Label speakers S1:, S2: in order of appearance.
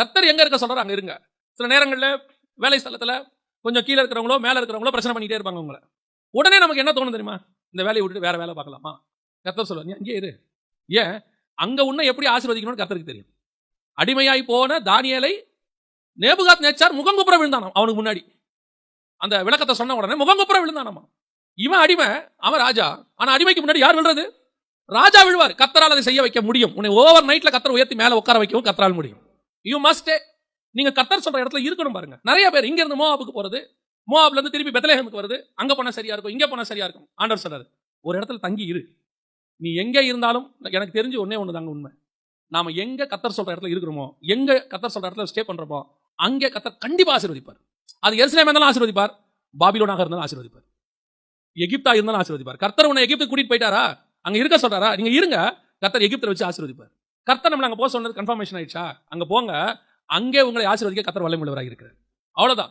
S1: கர்த்தர் எங்க இருக்க சொல்றாரு அங்க இருங்க. சில நேரங்களில் வேலை ஸ்தலத்தில் கொஞ்சம் கீழே இருக்கிறவங்களோ மேலே இருக்கிறவங்களோ பிரச்சனை பண்ணிட்டே இருப்பாங்க உங்களை. உடனே நமக்கு என்ன தோணும் தெரியுமா? இந்த வேலையை விட்டுட்டு வேற வேலை பார்க்கலாமா? கர்த்தர் சொல்லுவார் நீ அங்கேயே இரு. ஏன்? அங்கே உன்னை எப்படி ஆசீர்வதிக்கணும்னு கர்த்தருக்கு தெரியும். அடிமையாய் போன தானியலை நேபுகாத் நேச்சார் முகங்குப்புற விழுந்தானாம் அவனுக்கு முன்னாடி. அந்த விளக்கத்தை சொன்ன உடனே முகங்குப்புற விழுந்தானாமா இவன் அடிமை அவன் ராஜா. ஆனால் அடிமைக்கு முன்னாடி யார் விழுறது? ராஜா விழுவார். கத்தரால் அதை செய்ய வைக்க முடியும். உன்னை ஓவர் நைட்டில் கத்தர் உயர்த்தி மேலே உட்கார வைக்கவும் கத்தரால் முடியும். யூ மஸ்டே நீங்க கத்தர் சொல்ற இடத்துல இருக்கணும் பாருங்க. நிறைய பேர் இங்க இருந்து மோவாபுக்கு போறது மோவாப்ல இருந்து திருப்பி பெத்தலேஹமுக்கு வருது அங்க போனா சரியா இருக்கும் இங்க போனா சரியா இருக்கும். ஆண்டவர் சொல்றாரு ஒரு இடத்துல தங்கி இரு. நீ எங்க இருந்தாலும் எனக்கு தெரிஞ்சு ஒன்னே ஒன்று தாங்க உண்மை. நாம எங்க கத்தர் சொல்ற இடத்துல இருக்கிறோமோ எங்க கத்தர் சொல்ற இடத்துல ஸ்டே பண்றோமோ அங்கே கத்தர் கண்டிப்பா ஆசீர்வதிப்பார். அது எருசலேம் இருந்தாலும் ஆசீர்வதிப்பார் பாபிலோனாக இருந்தாலும் ஆசீர்வதிப்பார். எகிப்தா இருந்தாலும் ஆசீர்வதிப்பார். கர்த்தர் உன்னை எகிப்துக்கு கூட்டிட்டு போயிட்டாரா? அங்க இருக்க சொல்றாரா? நீங்க இருங்க கர்த்தர் எகிப்தில் வச்சு ஆசீர்வதிப்பார். கர்த்தர் நம்ம அங்க போக சொன்னது கன்ஃபர்மேஷன் ஆயிடுச்சா? அங்க போங்க. அங்கே உங்களை ஆசீர்வதிக்க கர்த்தர் வல்லமுள்ளவராக இருக்கிறார் அவ்வளோதான்